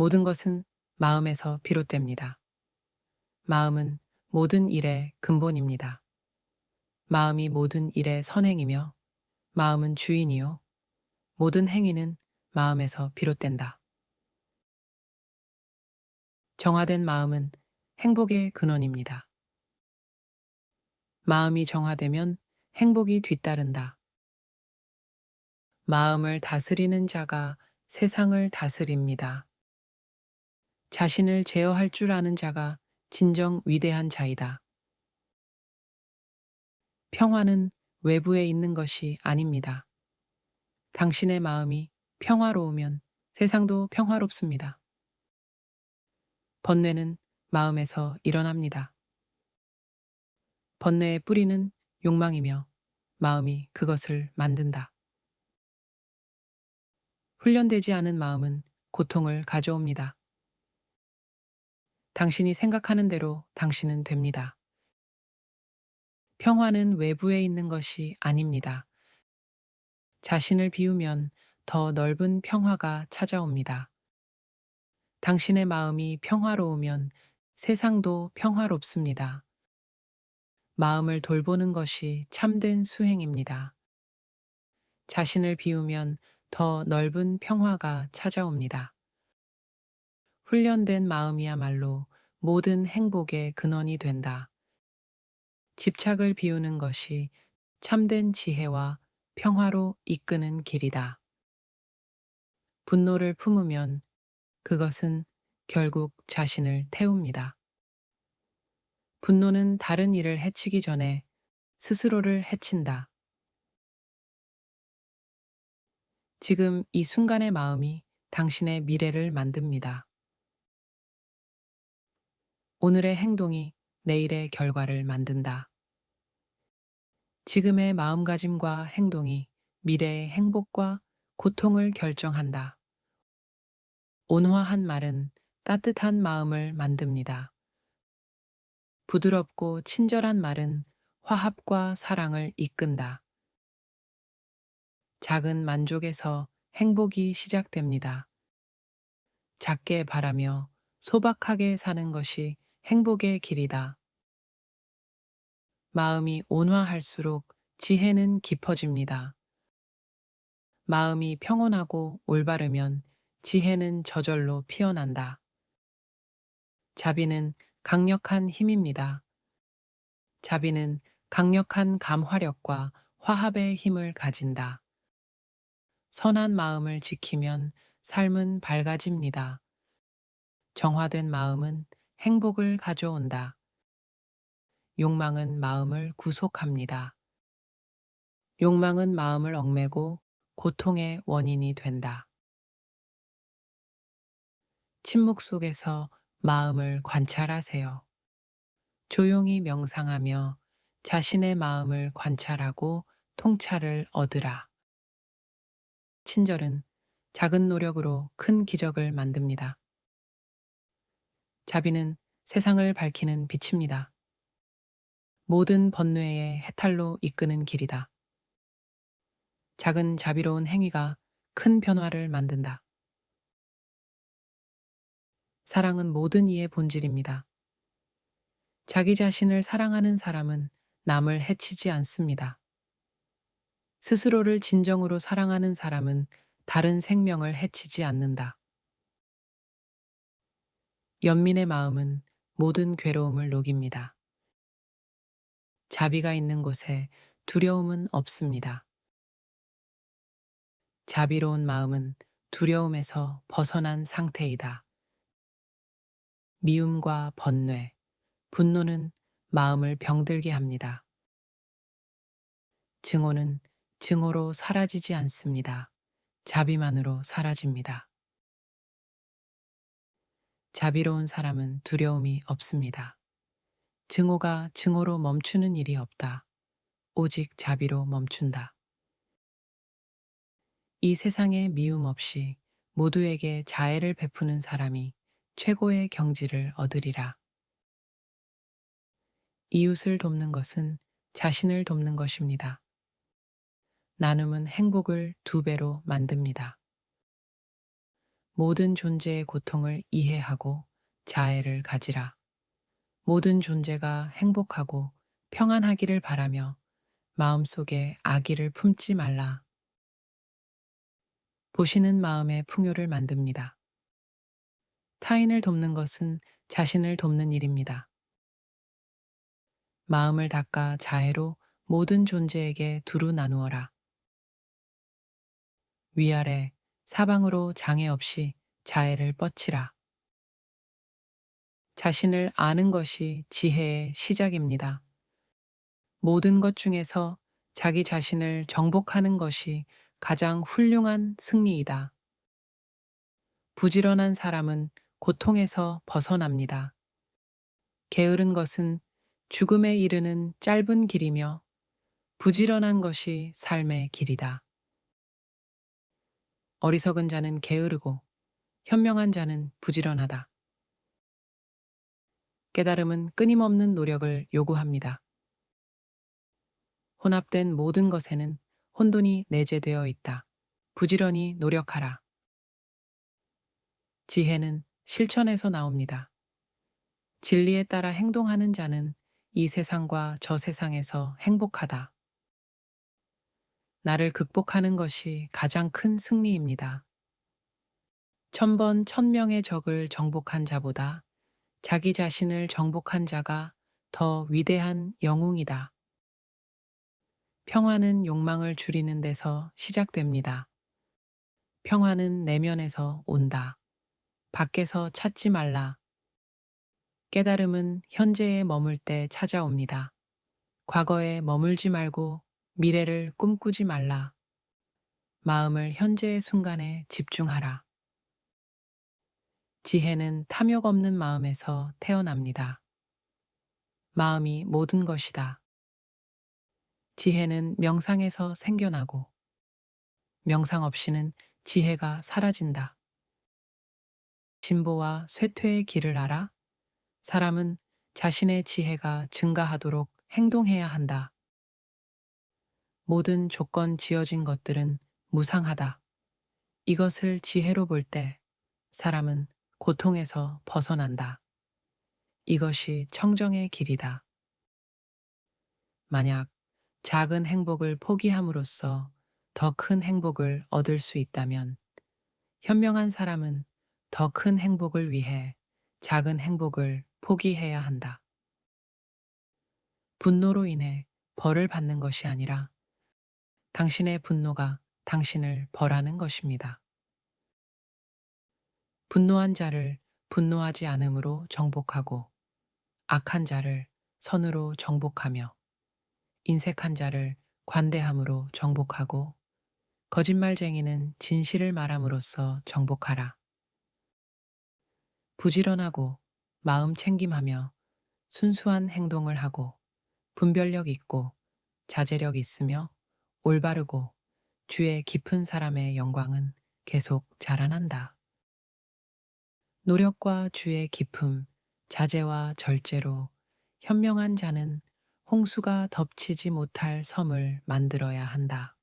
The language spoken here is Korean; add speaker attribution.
Speaker 1: 모든 것은 마음에서 비롯됩니다. 마음은 모든 일의 근본입니다. 마음이 모든 일의 선행이며 마음은 주인이요. 모든 행위는 마음에서 비롯된다. 정화된 마음은 행복의 근원입니다. 마음이 정화되면 행복이 뒤따른다. 마음을 다스리는 자가 세상을 다스립니다. 자신을 제어할 줄 아는 자가 진정 위대한 자이다. 평화는 외부에 있는 것이 아닙니다. 당신의 마음이 평화로우면 세상도 평화롭습니다. 번뇌는 마음에서 일어납니다. 번뇌의 뿌리는 욕망이며 마음이 그것을 만든다. 훈련되지 않은 마음은 고통을 가져옵니다. 당신이 생각하는 대로 당신은 됩니다. 평화는 외부에 있는 것이 아닙니다. 자신을 비우면 더 넓은 평화가 찾아옵니다. 당신의 마음이 평화로우면 세상도 평화롭습니다. 마음을 돌보는 것이 참된 수행입니다. 자신을 비우면 더 넓은 평화가 찾아옵니다. 훈련된 마음이야말로 모든 행복의 근원이 된다. 집착을 비우는 것이 참된 지혜와 평화로 이끄는 길이다. 분노를 품으면 그것은 결국 자신을 태웁니다. 분노는 다른 일을 해치기 전에 스스로를 해친다. 지금 이 순간의 마음이 당신의 미래를 만듭니다. 오늘의 행동이 내일의 결과를 만든다. 지금의 마음가짐과 행동이 미래의 행복과 고통을 결정한다. 온화한 말은 따뜻한 마음을 만듭니다. 부드럽고 친절한 말은 화합과 사랑을 이끈다. 작은 만족에서 행복이 시작됩니다. 작게 바라며 소박하게 사는 것이 행복의 길이다. 마음이 온화할수록 지혜는 깊어집니다. 마음이 평온하고 올바르면 지혜는 저절로 피어난다. 자비는 강력한 힘입니다. 자비는 강력한 감화력과 화합의 힘을 가진다. 선한 마음을 지키면 삶은 밝아집니다. 정화된 마음은 행복을 가져온다. 욕망은 마음을 구속합니다. 욕망은 마음을 얽매고 고통의 원인이 된다. 침묵 속에서 마음을 관찰하세요. 조용히 명상하며 자신의 마음을 관찰하고 통찰을 얻으라. 친절은 작은 노력으로 큰 기적을 만듭니다. 자비는 세상을 밝히는 빛입니다. 모든 번뇌의 해탈로 이끄는 길이다. 작은 자비로운 행위가 큰 변화를 만든다. 사랑은 모든 이의 본질입니다. 자기 자신을 사랑하는 사람은 남을 해치지 않습니다. 스스로를 진정으로 사랑하는 사람은 다른 생명을 해치지 않는다. 연민의 마음은 모든 괴로움을 녹입니다. 자비가 있는 곳에 두려움은 없습니다. 자비로운 마음은 두려움에서 벗어난 상태이다. 미움과 번뇌, 분노는 마음을 병들게 합니다. 증오는 증오로 사라지지 않습니다. 자비만으로 사라집니다. 자비로운 사람은 두려움이 없습니다. 증오가 증오로 멈추는 일이 없다. 오직 자비로 멈춘다. 이 세상에 미움 없이 모두에게 자애를 베푸는 사람이 최고의 경지를 얻으리라. 이웃을 돕는 것은 자신을 돕는 것입니다. 나눔은 행복을 두 배로 만듭니다. 모든 존재의 고통을 이해하고 자애를 가지라. 모든 존재가 행복하고 평안하기를 바라며 마음속에 악의를 품지 말라. 보시는 마음의 풍요를 만듭니다. 타인을 돕는 것은 자신을 돕는 일입니다. 마음을 닦아 자애로 모든 존재에게 두루 나누어라. 위아래 사방으로 장애 없이 자애를 뻗치라. 자신을 아는 것이 지혜의 시작입니다. 모든 것 중에서 자기 자신을 정복하는 것이 가장 훌륭한 승리이다. 부지런한 사람은 고통에서 벗어납니다. 게으른 것은 죽음에 이르는 짧은 길이며 부지런한 것이 삶의 길이다. 어리석은 자는 게으르고 현명한 자는 부지런하다. 깨달음은 끊임없는 노력을 요구합니다. 혼합된 모든 것에는 혼돈이 내재되어 있다. 부지런히 노력하라. 지혜는 실천에서 나옵니다. 진리에 따라 행동하는 자는 이 세상과 저 세상에서 행복하다. 나를 극복하는 것이 가장 큰 승리입니다. 천번 천명의 적을 정복한 자보다 자기 자신을 정복한 자가 더 위대한 영웅이다. 평화는 욕망을 줄이는 데서 시작됩니다. 평화는 내면에서 온다. 밖에서 찾지 말라. 깨달음은 현재에 머물 때 찾아옵니다. 과거에 머물지 말고 미래를 꿈꾸지 말라. 마음을 현재의 순간에 집중하라. 지혜는 탐욕 없는 마음에서 태어납니다. 마음이 모든 것이다. 지혜는 명상에서 생겨나고, 명상 없이는 지혜가 사라진다. 진보와 쇠퇴의 길을 알아 사람은 자신의 지혜가 증가하도록 행동해야 한다. 모든 조건 지어진 것들은 무상하다. 이것을 지혜로 볼 때 사람은 고통에서 벗어난다. 이것이 청정의 길이다. 만약 작은 행복을 포기함으로써 더 큰 행복을 얻을 수 있다면 현명한 사람은 더 큰 행복을 위해 작은 행복을 포기해야 한다. 분노로 인해 벌을 받는 것이 아니라 당신의 분노가 당신을 벌하는 것입니다. 분노한 자를 분노하지 않음으로 정복하고 악한 자를 선으로 정복하며 인색한 자를 관대함으로 정복하고 거짓말쟁이는 진실을 말함으로써 정복하라. 부지런하고 마음 챙김하며 순수한 행동을 하고 분별력 있고 자제력 있으며 올바르고 주의 깊은 사람의 영광은 계속 자라난다. 노력과 주의 깊음, 자제와 절제로 현명한 자는 홍수가 덮치지 못할 섬을 만들어야 한다.